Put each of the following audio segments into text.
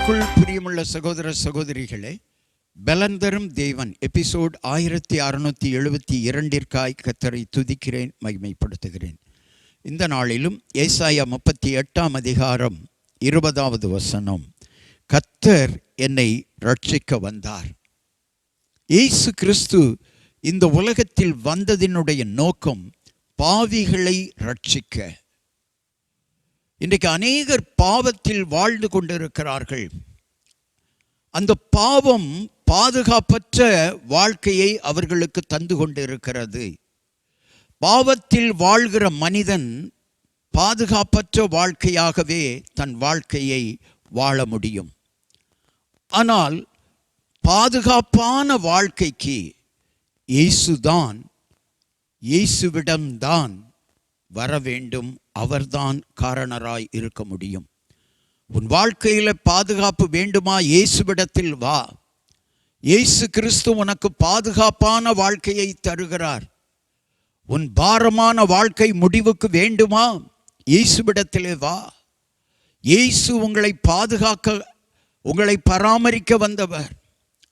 கிறிஸ்துவுக்குள் பிரியமுள்ள சகோதர சகோதரிகளே பலன் தரும் தேவன் எபிசோட் ஆயிரத்தி அறுநூத்தி எழுபத்தி இரண்டிற்காய் கத்தரை துதிக்கிறேன் மகிமைப்படுத்துகிறேன். இந்த நாளிலும் ஏசாயா முப்பத்தி எட்டாம் அதிகாரம் இருபதாவது வசனம் கத்தர் என்னை ரட்சிக்க வந்தார். இயேசு கிறிஸ்து இந்த உலகத்தில் வந்ததினுடைய நோக்கம் பாவிகளை ரட்சிக்க இன்றைக்கு அநேகர் பாவத்தில் வாழ்ந்து கொண்டிருக்கிறார்கள். அந்த பாவம் பாதுகாப்பற்ற வாழ்க்கையை அவர்களுக்கு தந்து கொண்டிருக்கிறது. பாவத்தில் வாழ்கிற மனிதன் பாதுகாப்பற்ற வாழ்க்கையாகவே தன் வாழ்க்கையை வாழ முடியும். ஆனால் பாதுகாப்பான வாழ்க்கைக்கு இயேசுதான் இயேசுவிடம்தான் வர வேண்டும் அவர்தான் காரணராய் இருக்க முடியும். உன் வாழ்க்கையில் பாதுகாப்பு வேண்டுமா? இயேசுவிடத்தில் வா. இயேசு கிறிஸ்து உனக்கு பாதுகாப்பான வாழ்க்கையை தருகிறார். உன் பாரமான வாழ்க்கை முடிவுக்கு வேண்டுமா? இயேசுவிடத்திலே வா. இயேசு உங்களை பாதுகாக்க உங்களை பராமரிக்க வந்தவர்.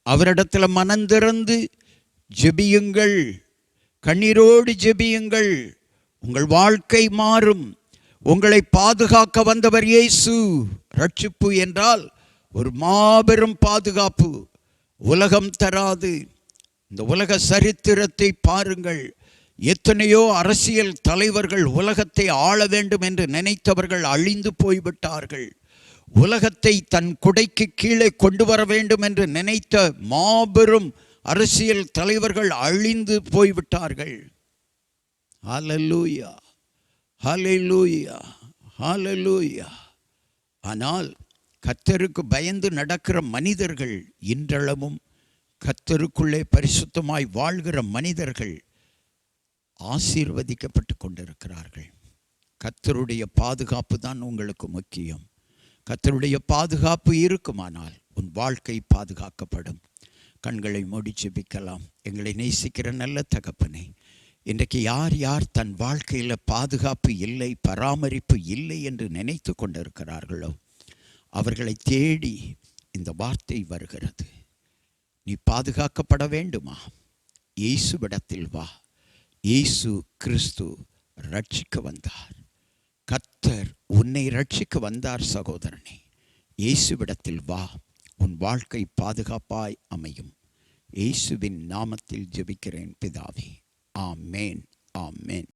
அவரிடத்தில் மனந்திறந்து ஜெபியுங்கள். கண்ணீரோடு ஜெபியுங்கள். உங்கள் வாழ்க்கை மாறும். உங்களை பாதுகாக்க வந்தவர் இயேசு. ரட்சிப்பு என்றால் ஒரு மாபெரும் பாதுகாப்பு. உலகம் தராது. இந்த உலக சரித்திரத்தை பாருங்கள். எத்தனையோ அரசியல் தலைவர்கள் உலகத்தை ஆள வேண்டும் என்று நினைத்தவர்கள் அழிந்து போய்விட்டார்கள். உலகத்தை தன் குடைக்கு கீழே கொண்டு வர வேண்டும் என்று நினைத்த மாபெரும் அரசியல் தலைவர்கள் அழிந்து போய்விட்டார்கள். ஹலலூயா ஹலலூயா ஹலலூயா ஆனால் கத்தருக்கு பயந்து நடக்கிற மனிதர்கள் இன்றளவும் கத்தருக்குள்ளே பரிசுத்தமாய் வாழ்கிற மனிதர்கள் ஆசீர்வதிக்கப்பட்டு கொண்டிருக்கிறார்கள். கத்தருடைய பாதுகாப்பு தான் உங்களுக்கு முக்கியம். கத்தருடைய பாதுகாப்பு இருக்குமானால் உன் வாழ்க்கை பாதுகாக்கப்படும். கண்களை மூடி ஜெபிக்கலாம். எங்களை நேசிக்கிற நல்ல தகப்பனை இன்றைக்கு யார் யார் தன் வாழ்க்கையில் பாதுகாப்பு இல்லை பராமரிப்பு இல்லை என்று நினைத்து கொண்டிருக்கிறார்களோ அவர்களை தேடி இந்த வார்த்தை வருகிறது. நீ பாதுகாக்கப்பட வேண்டுமா? இயேசுவிடத்தில் வா. இயேசு கிறிஸ்து ரட்சிக்க வந்தார். கத்தர் உன்னை ரட்சிக்க வந்தார் சகோதரனே. இயேசுவிடத்தில் வா. உன் வாழ்க்கை பாதுகாப்பாய் அமையும். இயேசுவின் நாமத்தில் ஜெபிக்கிறேன் பிதாவே. Amen. Amen.